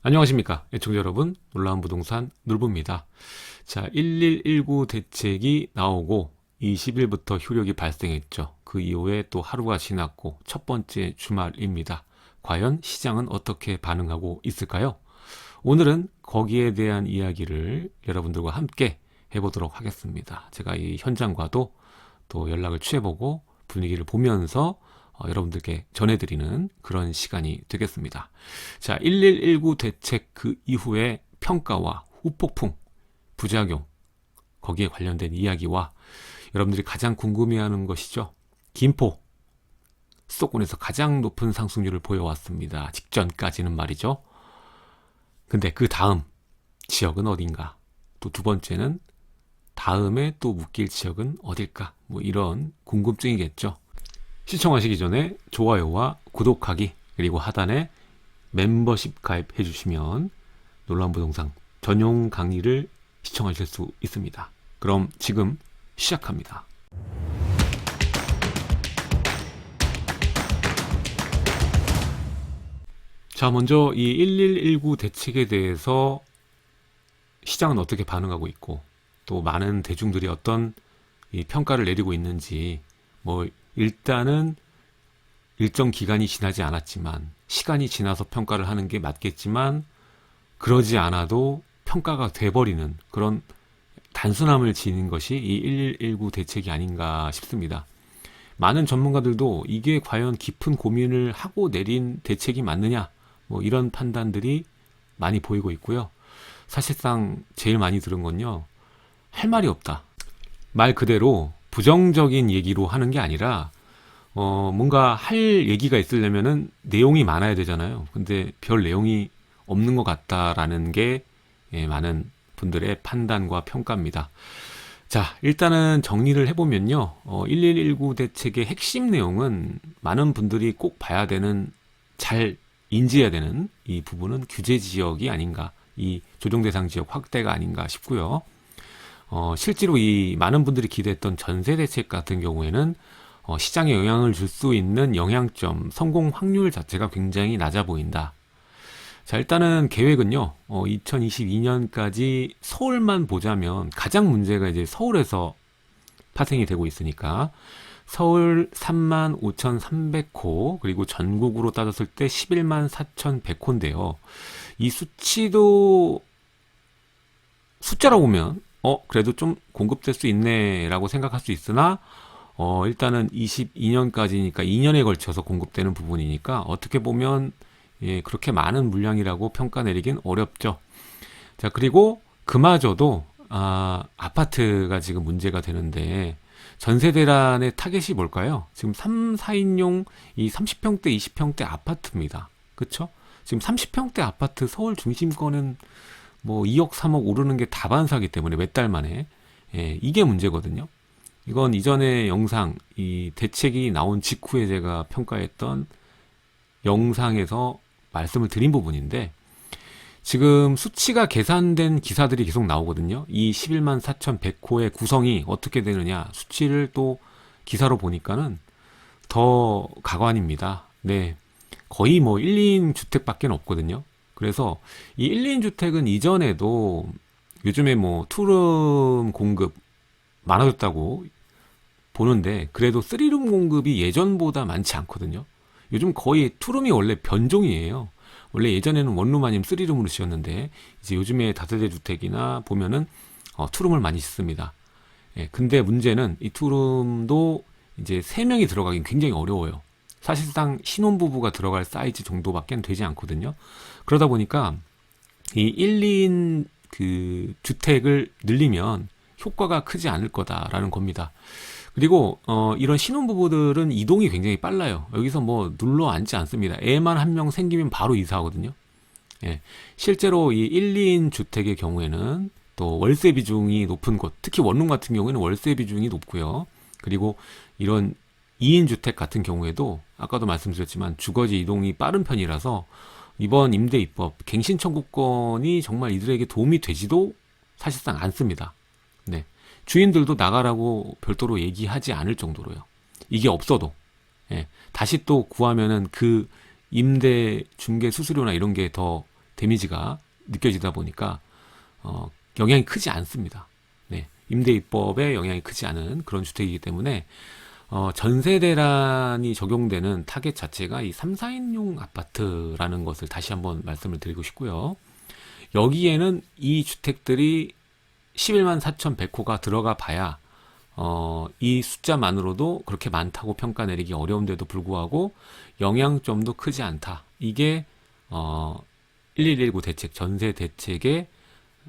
안녕하십니까. 애청자 여러분. 놀라운 부동산 놀부입니다. 자, 1119 대책이 나오고 20일부터 효력이 발생했죠. 그 이후에 또 하루가 지났고 첫 번째 주말입니다. 과연 시장은 어떻게 반응하고 있을까요? 오늘은 거기에 대한 이야기를 여러분들과 함께 해보도록 하겠습니다. 제가 이 현장과도 또 연락을 취해보고 분위기를 보면서 어, 여러분들께 전해드리는 그런 시간이 되겠습니다. 자, 1119 대책 그 이후의 평가와 후폭풍, 부작용, 거기에 관련된 이야기와 여러분들이 가장 궁금해하는 것이죠. 김포, 수도권에서 가장 높은 상승률을 보여왔습니다. 직전까지는 말이죠. 근데 그 다음 지역은 어딘가? 또 두 번째는 다음에 또 묶일 지역은 어딜까? 뭐 이런 궁금증이겠죠. 시청하시기 전에 좋아요와 구독하기 그리고 하단에 멤버십 가입해 주시면 놀라운 부동산 전용 강의를 시청하실 수 있습니다. 그럼 지금 시작합니다. 자, 먼저 이 1119 대책에 대해서 시장은 어떻게 반응하고 있고 또 많은 대중들이 어떤 이 평가를 내리고 있는지 뭐 일단은 일정 기간이 지나지 않았지만 시간이 지나서 평가를 하는 게 맞겠지만 그러지 않아도 평가가 돼버리는 그런 단순함을 지닌 것이 이 1119 대책이 아닌가 싶습니다. 많은 전문가들도 이게 과연 깊은 고민을 하고 내린 대책이 맞느냐 뭐 이런 판단들이 많이 보이고 있고요. 사실상 제일 많이 들은 건요. 할 말이 없다. 말 그대로 부정적인 얘기로 하는 게 아니라 어 뭔가 할 얘기가 있으려면은 내용이 많아야 되잖아요. 근데 별 내용이 없는 것 같다라는 게 예, 많은 분들의 판단과 평가입니다. 자, 일단은 정리를 해보면요. 어, 1119 대책의 핵심 내용은 많은 분들이 꼭 봐야 되는, 잘 인지해야 되는 이 부분은 규제 지역이 아닌가, 이 조정 대상 지역 확대가 아닌가 싶고요. 어, 실제로 이 많은 분들이 기대했던 전세 대책 같은 경우에는 어, 시장에 영향을 줄 수 있는 영향점, 성공 확률 자체가 굉장히 낮아 보인다. 자, 일단은 계획은요, 어, 2022년까지 서울만 보자면 가장 문제가 이제 서울에서 파생이 되고 있으니까 서울 3만 5,300호, 그리고 전국으로 따졌을 때 11만 4,100호인데요. 이 수치도 숫자로 보면 어, 그래도 좀 공급될 수 있네라고 생각할 수 있으나, 어, 일단은 22년까지니까 2년에 걸쳐서 공급되는 부분이니까 어떻게 보면 예, 그렇게 많은 물량이라고 평가 내리긴 어렵죠. 자, 그리고 그마저도 아, 아파트가 지금 문제가 되는데 전세 대란의 타겟이 뭘까요? 지금 3, 4인용 이 30평대, 20평대 아파트입니다. 그쵸? 지금 30평대 아파트 서울 중심권은 뭐 2억, 3억 오르는 게 다반사기 때문에 몇 달 만에 예, 이게 문제거든요. 이건 이전에 영상 이 대책이 나온 직후에 제가 평가했던 영상에서 말씀을 드린 부분인데 지금 수치가 계산된 기사들이 계속 나오거든요. 이 11만 4,100호의 구성이 어떻게 되느냐 수치를 또 기사로 보니까는 더 가관입니다. 네. 거의 뭐 1, 2인 주택밖에 없거든요. 그래서 이 1, 2인 주택은 이전에도 요즘에 뭐 투룸 공급 많아졌다고 보는데 그래도 3룸 공급이 예전보다 많지 않거든요. 요즘 거의 투룸이 원래 변종이에요. 원래 예전에는 원룸 아니면 3룸으로 지었는데 이제 요즘에 다세대 주택이나 보면은 어, 투룸을 많이 짓습니다. 예, 근데 문제는 이 투룸도 이제 3명이 들어가긴 굉장히 어려워요. 사실상 신혼부부가 들어갈 사이즈 정도밖에 되지 않거든요. 그러다 보니까 이 1, 2인 그 주택을 늘리면 효과가 크지 않을 거다라는 겁니다. 그리고 어 이런 신혼부부들은 이동이 굉장히 빨라요. 여기서 뭐 눌러 앉지 않습니다. 애만 한 명 생기면 바로 이사하거든요. 예. 실제로 이 1, 2인 주택의 경우에는 또 월세 비중이 높은 곳, 특히 원룸 같은 경우에는 월세 비중이 높고요. 그리고 이런 2인 주택 같은 경우에도 아까도 말씀드렸지만 주거지 이동이 빠른 편이라서 이번 임대 입법 갱신 청구권이 정말 이들에게 도움이 되지도 사실상 않습니다. 네. 주인들도 나가라고 별도로 얘기하지 않을 정도로요. 이게 없어도 예. 다시 또 구하면은 그 임대 중개 수수료나 이런 게 더 데미지가 느껴지다 보니까 어, 영향이 크지 않습니다. 네, 임대 입법에 영향이 크지 않은 그런 주택이기 때문에 어, 전세 대란이 적용되는 타겟 자체가 이 3, 4인용 아파트라는 것을 다시 한번 말씀을 드리고 싶고요. 여기에는 이 주택들이 11만 4,100호가 들어가 봐야 어, 이 숫자만으로도 그렇게 많다고 평가 내리기 어려운데도 불구하고 영향점도 크지 않다. 이게 어, 1119 대책, 전세 대책의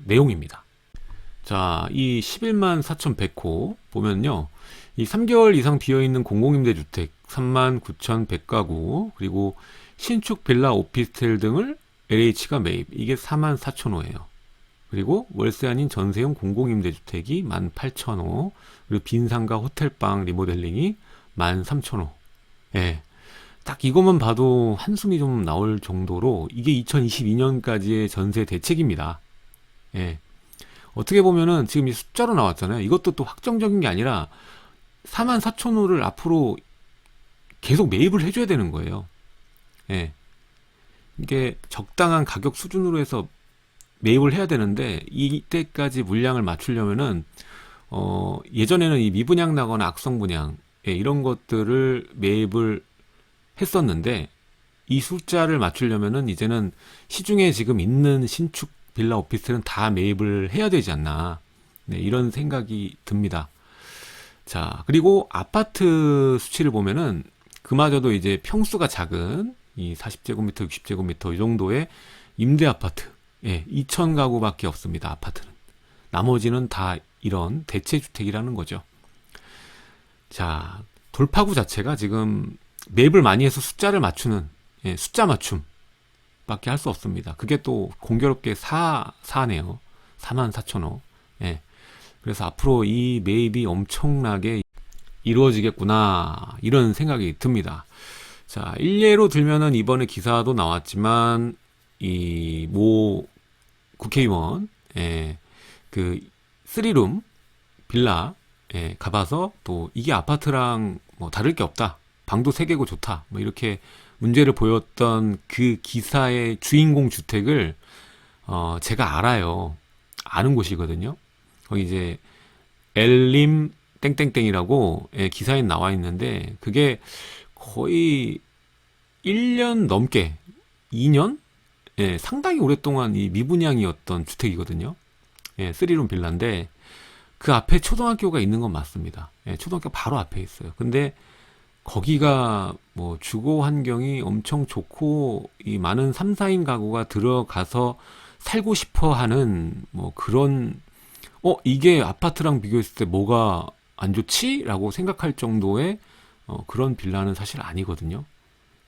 내용입니다. 자, 이 11만 4,100호 보면요. 이 3개월 이상 비어있는 공공임대주택 3만 9,100가구 그리고 신축 빌라 오피스텔 등을 LH가 매입 이게 4만 4천호예요. 그리고 월세 아닌 전세용 공공임대주택이 1만 8천호 그리고 빈상가 호텔방 리모델링이 1만 3천호 예. 딱 이것만 봐도 한숨이 좀 나올 정도로 이게 2022년까지의 전세 대책입니다. 예. 어떻게 보면은 지금 이 숫자로 나왔잖아요. 이것도 또 확정적인 게 아니라 4만 4천 호를 앞으로 계속 매입을 해줘야 되는 거예요. 예. 이게 적당한 가격 수준으로 해서 매입을 해야 되는데 이때까지 물량을 맞추려면은 어 예전에는 이 미분양 나거나 악성 분양 예, 이런 것들을 매입을 했었는데 이 숫자를 맞추려면은 이제는 시중에 지금 있는 신축 빌라 오피스텔은 다 매입을 해야 되지 않나 네, 이런 생각이 듭니다. 자 그리고 아파트 수치를 보면은 그마저도 이제 평수가 작은 이 40제곱미터, 60제곱미터 이 정도의 임대 아파트 예, 2천 가구밖에 없습니다. 아파트는. 나머지는 다 이런 대체 주택이라는 거죠. 자, 돌파구 자체가 지금 맵을 많이 해서 숫자를 맞추는 예, 숫자 맞춤 밖에 할 수 없습니다. 그게 또 공교롭게 4, 4네요. 4만 4천호. 예. 그래서 앞으로 이 매입이 엄청나게 이루어지겠구나. 이런 생각이 듭니다. 자, 일례로 들면은 이번에 기사도 나왔지만 이 모 국회의원 예, 그 쓰리룸 빌라 예, 가봐서 또 이게 아파트랑 뭐 다를 게 없다. 방도 세 개고 좋다. 뭐 이렇게 문제를 보였던 그 기사의 주인공 주택을 어 제가 알아요. 아는 곳이거든요. 거기 이제 엘림 땡땡땡이라고 예, 기사에 나와 있는데 그게 거의 1년 넘게 2년 예, 상당히 오랫동안 이 미분양이었던 주택이거든요. 예, 쓰리룸 빌라인데 그 앞에 초등학교가 있는 건 맞습니다. 예, 초등학교 바로 앞에 있어요. 근데 거기가 뭐 주거 환경이 엄청 좋고 이 많은 3, 4인 가구가 들어가서 살고 싶어 하는 뭐 그런 어 이게 아파트랑 비교했을 때 뭐가 안 좋지? 라고 생각할 정도의 어, 그런 빌라는 사실 아니거든요.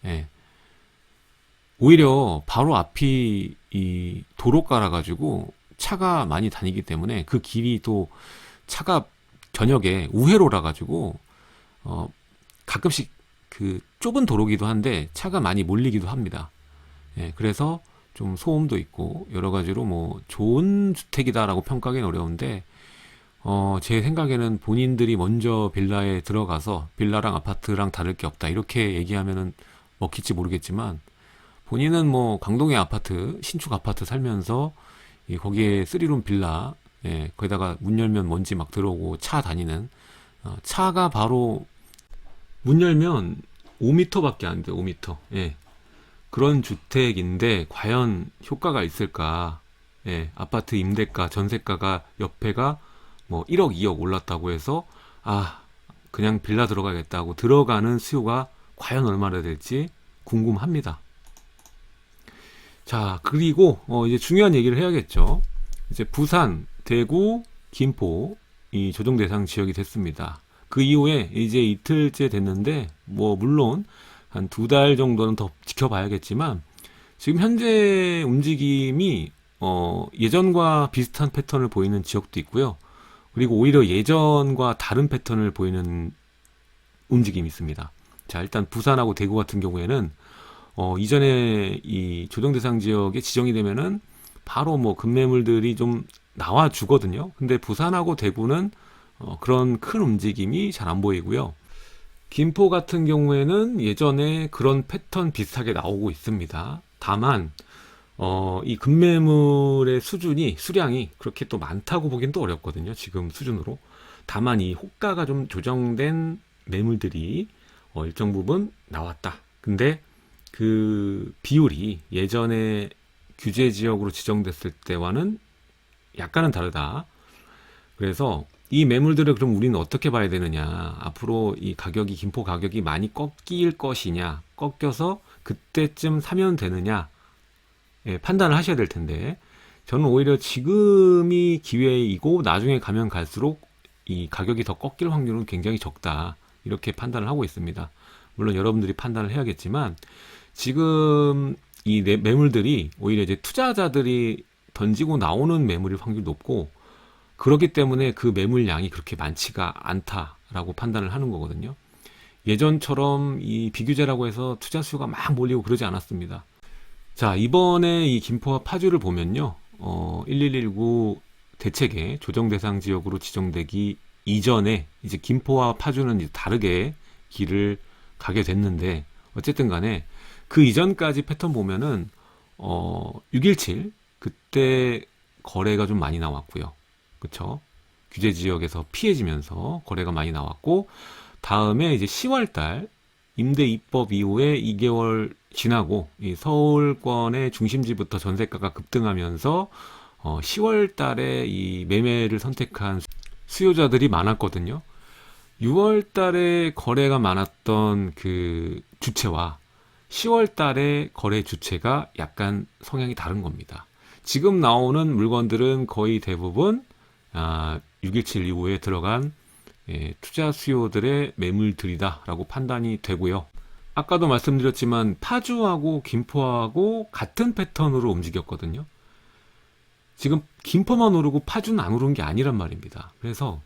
예. 오히려 바로 앞이 이 도로 깔아가지고 차가 많이 다니기 때문에 그 길이 또 차가 저녁에 우회로라 가지고 어 가끔씩 그 좁은 도로기도 한데 차가 많이 몰리기도 합니다. 예, 그래서 좀 소음도 있고 여러 가지로 뭐 좋은 주택이다라고 평가하기는 어려운데 어, 제 생각에는 본인들이 먼저 빌라에 들어가서 빌라랑 아파트랑 다를 게 없다 이렇게 얘기하면은 먹힐지 모르겠지만 본인은 뭐 강동의 아파트 신축 아파트 살면서 이 거기에 쓰리룸 빌라 예, 거기다가 문 열면 먼지 막 들어오고 차 다니는 어, 차가 바로 문 열면 5m밖에 안 돼, 5m. 예. 그런 주택인데 과연 효과가 있을까? 예, 아파트 임대가, 전세가가 옆에가 뭐 1억, 2억 올랐다고 해서 아, 그냥 빌라 들어가겠다고 들어가는 수요가 과연 얼마나 될지 궁금합니다. 자, 그리고 어 이제 중요한 얘기를 해야겠죠. 이제 부산, 대구, 김포 이 조정 대상 지역이 됐습니다. 그 이후에 이제 이틀째 됐는데 뭐 물론 한 두 달 정도는 더 지켜봐야겠지만 지금 현재 움직임이 어 예전과 비슷한 패턴을 보이는 지역도 있고요. 그리고 오히려 예전과 다른 패턴을 보이는 움직임이 있습니다. 자, 일단 부산하고 대구 같은 경우에는 어, 이전에 이 조정 대상 지역에 지정이 되면은 바로 뭐 급매물들이 좀 나와 주거든요. 근데 부산하고 대구는 어, 그런 큰 움직임이 잘 안 보이고요. 김포 같은 경우에는 예전에 그런 패턴 비슷하게 나오고 있습니다. 다만 어, 이 급매물의 수준이, 수량이 그렇게 또 많다고 보긴 또 어렵거든요. 지금 수준으로. 다만 이 호가가 좀 조정된 매물들이 어, 일정 부분 나왔다. 근데 그 비율이 예전에 규제 지역으로 지정됐을 때와는 약간은 다르다. 그래서 이 매물들을 그럼 우리는 어떻게 봐야 되느냐? 앞으로 이 가격이 김포 가격이 많이 꺾일 것이냐? 꺾여서 그때쯤 사면 되느냐? 예, 판단을 하셔야 될 텐데 저는 오히려 지금이 기회이고 나중에 가면 갈수록 이 가격이 더 꺾일 확률은 굉장히 적다. 이렇게 판단을 하고 있습니다. 물론 여러분들이 판단을 해야겠지만 지금 이 매- 매물들이 오히려 이제 투자자들이 던지고 나오는 매물일 확률이 높고 그렇기 때문에 그 매물량이 그렇게 많지가 않다라고 판단을 하는 거거든요. 예전처럼 이 비규제라고 해서 투자 수요가 막 몰리고 그러지 않았습니다. 자, 이번에 이 김포와 파주를 보면요. 어, 1119 대책의 조정 대상 지역으로 지정되기 이전에 이제 김포와 파주는 이제 다르게 길을 가게 됐는데 어쨌든 간에 그 이전까지 패턴 보면은 어, 617 그때 거래가 좀 많이 나왔고요. 그쵸? 규제 지역에서 피해지면서 거래가 많이 나왔고 다음에 이제 10월 달 임대 입법 이후에 2개월 지나고 이 서울권의 중심지부터 전세가가 급등하면서 어 10월 달에 이 매매를 선택한 수요자들이 많았거든요. 6월 달에 거래가 많았던 그 주체와 10월 달에 거래 주체가 약간 성향이 다른 겁니다. 지금 나오는 물건들은 거의 대부분 아, 617 이후에 들어간 예, 투자 수요들의 매물들이다라고 판단이 되고요. 아까도 말씀드렸지만 파주하고 김포하고 같은 패턴으로 움직였거든요. 지금 김포만 오르고 파주는 안 오른 게 아니란 말입니다. 그래서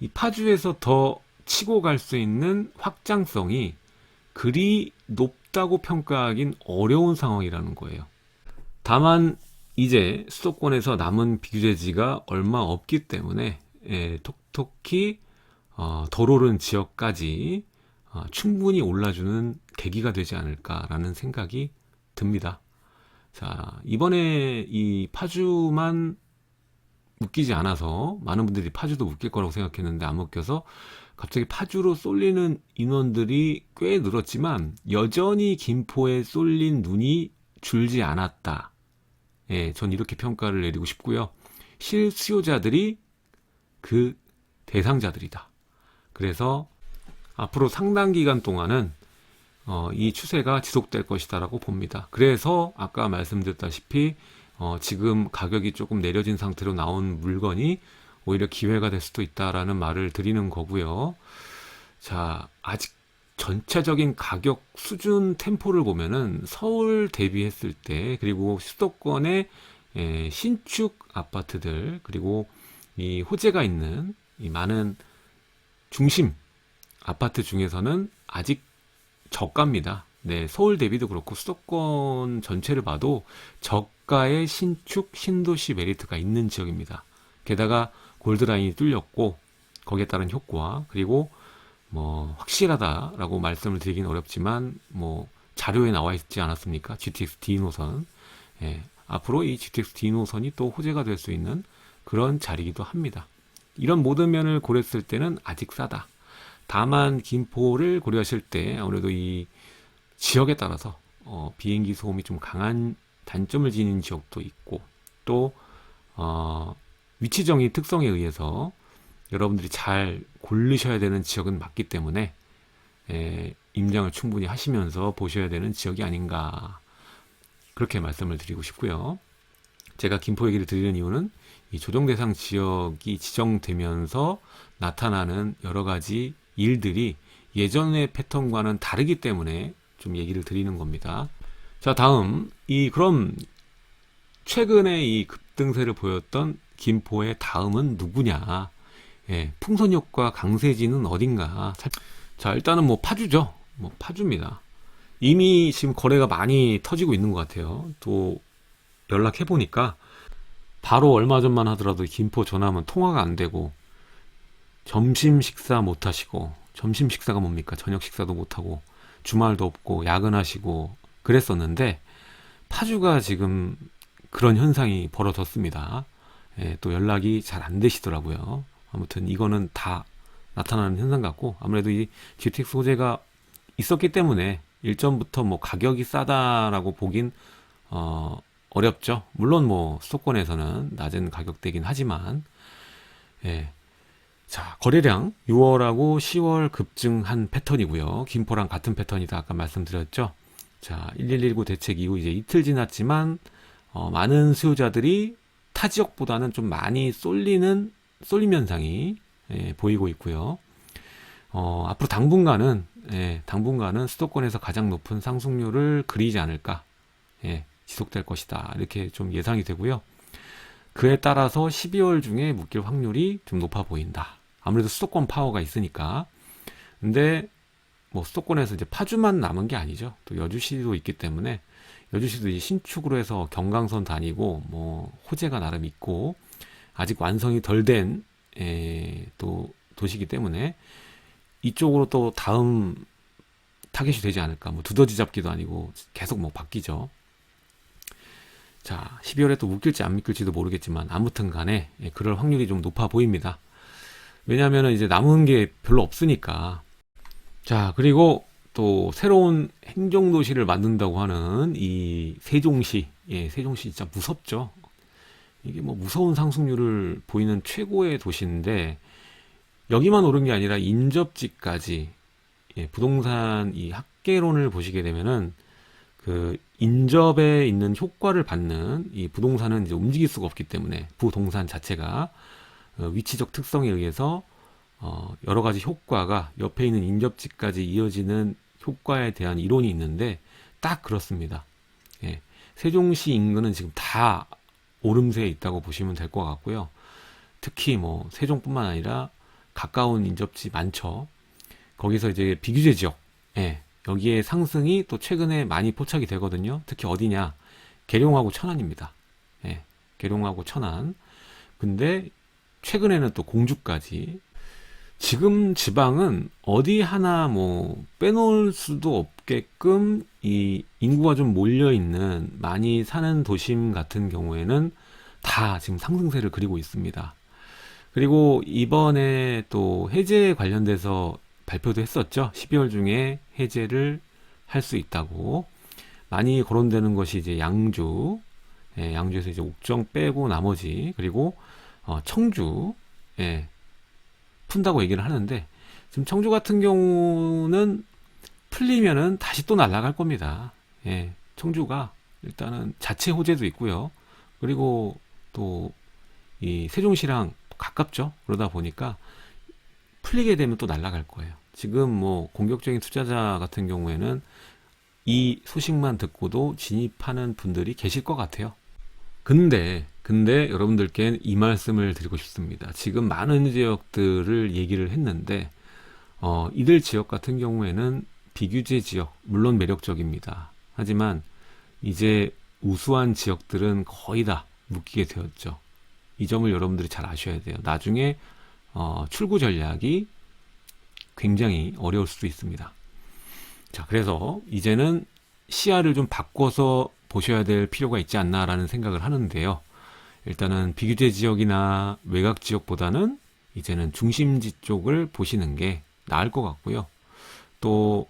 이 파주에서 더 치고 갈 수 있는 확장성이 그리 높다고 평가하긴 어려운 상황이라는 거예요. 다만 이제 수도권에서 남은 비규제지가 얼마 없기 때문에 예, 톡톡히 어, 덜 오른 지역까지 어, 충분히 올라주는 계기가 되지 않을까라는 생각이 듭니다. 자, 이번에 이 파주만 묶이지 않아서 많은 분들이 파주도 묶일 거라고 생각했는데 안 묶여서 갑자기 파주로 쏠리는 인원들이 꽤 늘었지만 여전히 김포에 쏠린 눈이 줄지 않았다. 예, 전 이렇게 평가를 내리고 싶고요. 실수요자들이 그 대상자들이다. 그래서 앞으로 상당 기간 동안은 어, 이 추세가 지속될 것이다라고 봅니다. 그래서 아까 말씀드렸다시피 어, 지금 가격이 조금 내려진 상태로 나온 물건이 오히려 기회가 될 수도 있다라는 말을 드리는 거고요. 자, 아직 전체적인 가격 수준 템포를 보면은 서울 대비했을 때 그리고 수도권의 에, 신축 아파트들 그리고 이 호재가 있는 이 많은 중심 아파트 중에서는 아직 저가입니다. 네, 서울 대비도 그렇고 수도권 전체를 봐도 저가의 신축 신도시 메리트가 있는 지역입니다. 게다가 골드라인이 뚫렸고 거기에 따른 효과 그리고 뭐 확실하다라고 말씀을 드리긴 어렵지만 뭐 자료에 나와 있지 않았습니까? GTX D 노선. 예, 앞으로 이 GTX D 노선이 또 호재가 될 수 있는 그런 자리이기도 합니다. 이런 모든 면을 고렸을 때는 아직 싸다. 다만 김포를 고려하실 때 아무래도 이 지역에 따라서 어, 비행기 소음이 좀 강한 단점을 지닌 지역도 있고 또 어, 위치정의 특성에 의해서 여러분들이 잘 고르셔야 되는 지역은 맞기 때문에 에, 임장을 충분히 하시면서 보셔야 되는 지역이 아닌가 그렇게 말씀을 드리고 싶고요. 제가 김포 얘기를 드리는 이유는 이 조정 대상 지역이 지정되면서 나타나는 여러 가지 일들이 예전의 패턴과는 다르기 때문에 좀 얘기를 드리는 겁니다. 자, 다음 이 그럼 최근에 이 급등세를 보였던 김포의 다음은 누구냐? 예, 풍선역과 강세지는 어딘가? 자, 일단은 뭐 파주죠. 뭐 파주입니다. 이미 지금 거래가 많이 터지고 있는 것 같아요. 또 연락해 보니까 바로 얼마 전만 하더라도 김포 전화하면 통화가 안 되고 점심 식사 못 하시고 점심 식사가 뭡니까? 저녁 식사도 못 하고 주말도 없고 야근하시고 그랬었는데 파주가 지금 그런 현상이 벌어졌습니다. 예, 또 연락이 잘 안 되시더라고요. 아무튼 이거는 다 나타나는 현상 같고 아무래도 이 GTX 소재가 있었기 때문에 일전부터 뭐 가격이 싸다라고 보긴 어, 어렵죠. 물론 뭐 수도권에서는 낮은 가격대긴 하지만 예. 자, 거래량 6월하고 10월 급증한 패턴이고요. 김포랑 같은 패턴이다 아까 말씀드렸죠. 자, 1119 대책 이후 이제 이틀 지났지만 어, 많은 수요자들이 타 지역보다는 좀 많이 쏠리는 쏠림 현상이 예, 보이고 있고요. 어, 앞으로 당분간은 예, 당분간은 수도권에서 가장 높은 상승률을 그리지 않을까 예, 지속될 것이다 이렇게 좀 예상이 되고요. 그에 따라서 12월 중에 묶일 확률이 좀 높아 보인다. 아무래도 수도권 파워가 있으니까. 근데 뭐 수도권에서 이제 파주만 남은 게 아니죠. 또 여주시도 있기 때문에 여주시도 이제 신축으로 해서 경강선 다니고 뭐 호재가 나름 있고 아직 완성이 덜된 또 도시이기 때문에 이쪽으로 또 다음 타겟이 되지 않을까. 뭐 두더지 잡기도 아니고 계속 뭐 바뀌죠. 자, 12월에 또 묶일지 안 묶일지도 모르겠지만 아무튼 간에 예, 그럴 확률이 좀 높아 보입니다. 왜냐하면 이제 남은 게 별로 없으니까. 자, 그리고 또 새로운 행정도시를 만든다고 하는 이 세종시, 예, 세종시 진짜 무섭죠. 이게 뭐 무서운 상승률을 보이는 최고의 도시인데 여기만 오른 게 아니라 인접지까지 예, 부동산 이 학계론을 보시게 되면은 그 인접에 있는 효과를 받는 이 부동산은 이제 움직일 수가 없기 때문에 부동산 자체가 어, 위치적 특성에 의해서 어, 여러 가지 효과가 옆에 있는 인접지까지 이어지는 효과에 대한 이론이 있는데 딱 그렇습니다. 예, 세종시 인근은 지금 다 오름세에 있다고 보시면 될 것 같고요. 특히 뭐 세종뿐만 아니라 가까운 인접지 많죠. 거기서 이제 비규제 지역, 예, 여기에 상승이 또 최근에 많이 포착이 되거든요. 특히 어디냐? 계룡하고 천안입니다. 예, 계룡하고 천안. 근데 최근에는 또 공주까지. 지금 지방은 어디 하나 뭐 빼놓을 수도 없게끔 이 인구가 좀 몰려 있는 많이 사는 도심 같은 경우에는 다 지금 상승세를 그리고 있습니다. 그리고 이번에 또 해제 관련돼서 발표도 했었죠. 12월 중에 해제를 할 수 있다고. 많이 거론되는 것이 이제 양주, 예, 양주에서 이제 옥정 빼고 나머지, 그리고 어, 청주, 예, 푼다고 얘기를 하는데, 지금 청주 같은 경우는 풀리면은 다시 또 날아갈 겁니다. 예, 청주가 일단은 자체 호재도 있고요. 그리고 또 이 세종시랑 가깝죠. 그러다 보니까 풀리게 되면 또 날아갈 거예요. 지금 뭐 공격적인 투자자 같은 경우에는 이 소식만 듣고도 진입하는 분들이 계실 것 같아요. 근데 근데 여러분들께 이 말씀을 드리고 싶습니다. 지금 많은 지역들을 얘기를 했는데 어, 이들 지역 같은 경우에는 비규제 지역 물론 매력적입니다. 하지만 이제 우수한 지역들은 거의 다 묶이게 되었죠. 이 점을 여러분들이 잘 아셔야 돼요. 나중에 어, 출구 전략이 굉장히 어려울 수도 있습니다. 자, 그래서 이제는 시야를 좀 바꿔서 보셔야 될 필요가 있지 않나라는 생각을 하는데요. 일단은 비규제 지역이나 외곽 지역보다는 이제는 중심지 쪽을 보시는 게 나을 것 같고요. 또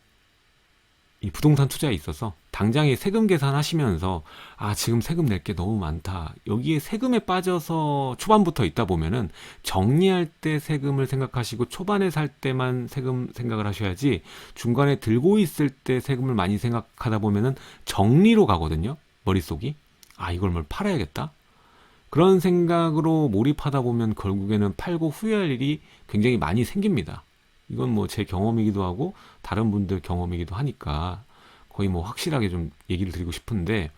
이 부동산 투자에 있어서 당장에 세금 계산하시면서 아 지금 세금 낼 게 너무 많다. 여기에 세금에 빠져서 초반부터 있다 보면은 정리할 때 세금을 생각하시고 초반에 살 때만 세금 생각을 하셔야지 중간에 들고 있을 때 세금을 많이 생각하다 보면은 정리로 가거든요 머릿속이. 아 이걸 뭘 팔아야겠다? 그런 생각으로 몰입하다 보면 결국에는 팔고 후회할 일이 굉장히 많이 생깁니다 이건 뭐 제 경험이기도 하고 다른 분들 경험이기도 하니까 거의 뭐 확실하게 좀 얘기를 드리고 싶은데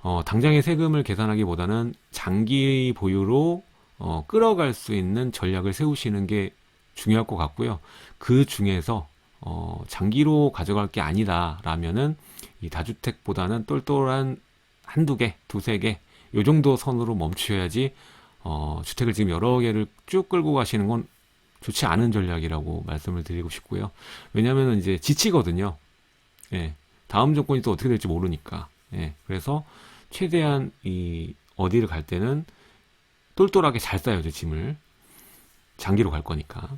어, 당장의 세금을 계산하기보다는 장기 보유로 어, 끌어갈 수 있는 전략을 세우시는 게 중요할 것 같고요. 그 중에서 어, 장기로 가져갈 게 아니다라면은 이 다주택보다는 똘똘한 한두 개, 두세 개, 요 정도 선으로 멈추어야지 어, 주택을 지금 여러 개를 쭉 끌고 가시는 건 좋지 않은 전략이라고 말씀을 드리고 싶고요. 왜냐하면 이제 지치거든요. 예. 다음 조건이 또 어떻게 될지 모르니까. 예. 그래서 최대한 이 어디를 갈 때는 똘똘하게 잘 싸야죠, 짐을. 장기로 갈 거니까.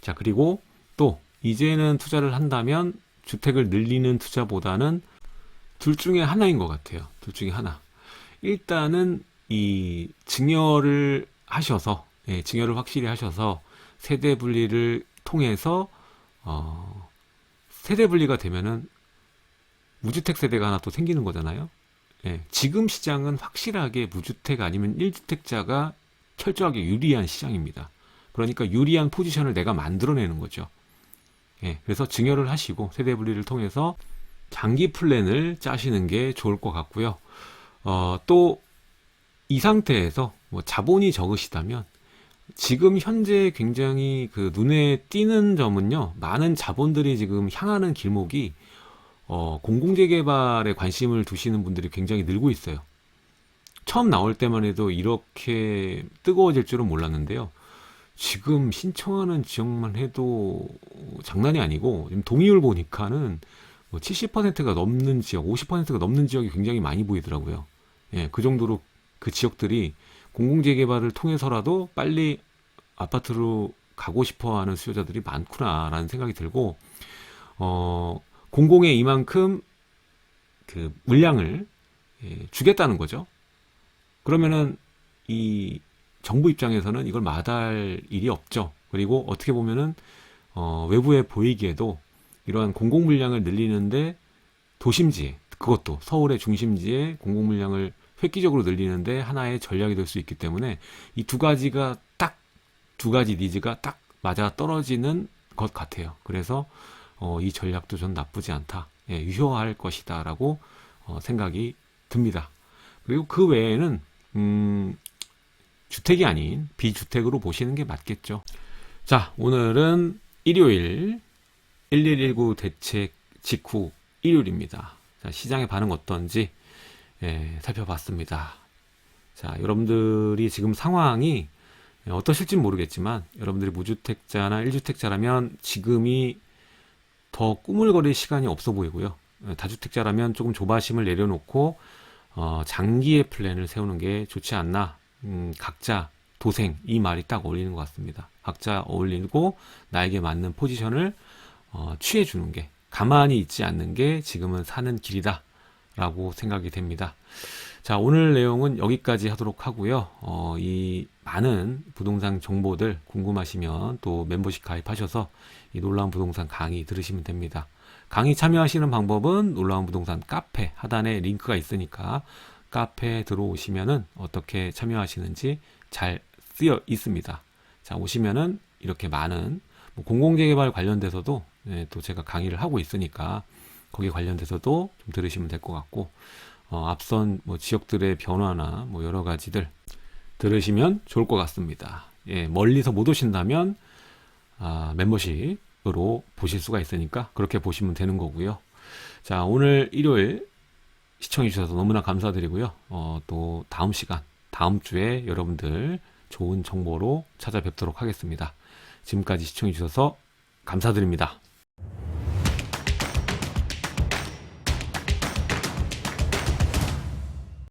자, 그리고 또 이제는 투자를 한다면 주택을 늘리는 투자보다는 둘 중에 하나인 것 같아요. 둘 중에 하나. 일단은 이 증여를 하셔서, 예, 증여를 확실히 하셔서 세대 분리를 통해서 어, 세대 분리가 되면은 무주택 세대가 하나 또 생기는 거잖아요. 예, 지금 시장은 확실하게 무주택 아니면 1주택자가 철저하게 유리한 시장입니다. 그러니까 유리한 포지션을 내가 만들어내는 거죠. 예, 그래서 증여를 하시고 세대 분리를 통해서 장기 플랜을 짜시는 게 좋을 것 같고요. 어, 또 이 상태에서 뭐 자본이 적으시다면 지금 현재 굉장히 그 눈에 띄는 점은요. 많은 자본들이 지금 향하는 길목이 어, 공공재 개발에 관심을 두시는 분들이 굉장히 늘고 있어요. 처음 나올 때만 해도 이렇게 뜨거워질 줄은 몰랐는데요. 지금 신청하는 지역만 해도 장난이 아니고 지금 동의율 보니까는 뭐 70%가 넘는 지역, 50%가 넘는 지역이 굉장히 많이 보이더라고요. 예, 그 정도로 그 지역들이 공공재개발을 통해서라도 빨리 아파트로 가고 싶어 하는 수요자들이 많구나라는 생각이 들고, 어, 공공에 이만큼 그 물량을 예, 주겠다는 거죠. 그러면은 이 정부 입장에서는 이걸 마다할 일이 없죠. 그리고 어떻게 보면은 어, 외부에 보이기에도 이러한 공공 물량을 늘리는데 도심지에 그것도 서울의 중심지에 공공 물량을 획기적으로 늘리는데 하나의 전략이 될 수 있기 때문에 이 두 가지가 딱 두 가지 니즈가 딱 맞아 떨어지는 것 같아요. 그래서 어, 이 전략도 전 나쁘지 않다. 예, 유효할 것이다라고 어, 생각이 듭니다. 그리고 그 외에는 음, 주택이 아닌 비주택으로 보시는 게 맞겠죠. 자, 오늘은 일요일 1119 대책 직후 일요일입니다. 자, 시장의 반응 어떤지 예, 살펴봤습니다. 자, 여러분들이 지금 상황이 어떠실지 모르겠지만 여러분들이 무주택자나 1주택자라면 지금이 더 꾸물거릴 시간이 없어 보이고요. 예, 다주택자라면 조금 조바심을 내려놓고 어, 장기의 플랜을 세우는 게 좋지 않나. 음, 각자 도생 이 말이 딱 어울리는 것 같습니다. 각자 어울리고 나에게 맞는 포지션을 어, 취해 주는 게 가만히 있지 않는 게 지금은 사는 길이다 라고 생각이 됩니다. 자 오늘 내용은 여기까지 하도록 하고요. 어, 이 많은 부동산 정보들 궁금하시면 또 멤버십 가입하셔서 이 놀라운 부동산 강의 들으시면 됩니다. 강의 참여하시는 방법은 놀라운 부동산 카페 하단에 링크가 있으니까 카페에 들어오시면은 어떻게 참여하시는지 잘 쓰여 있습니다. 자, 오시면은 이렇게 많은 뭐 공공재개발 관련돼서도 예, 또 제가 강의를 하고 있으니까 거기 관련돼서도 좀 들으시면 될 것 같고 어, 앞선 뭐 지역들의 변화나 뭐 여러 가지들 들으시면 좋을 것 같습니다. 예, 멀리서 못 오신다면 아, 멤버십으로 보실 수가 있으니까 그렇게 보시면 되는 거고요. 자, 오늘 일요일 시청해 주셔서 너무나 감사드리고요. 어, 또 다음 시간, 다음 주에 여러분들 좋은 정보로 찾아뵙도록 하겠습니다. 지금까지 시청해 주셔서 감사드립니다.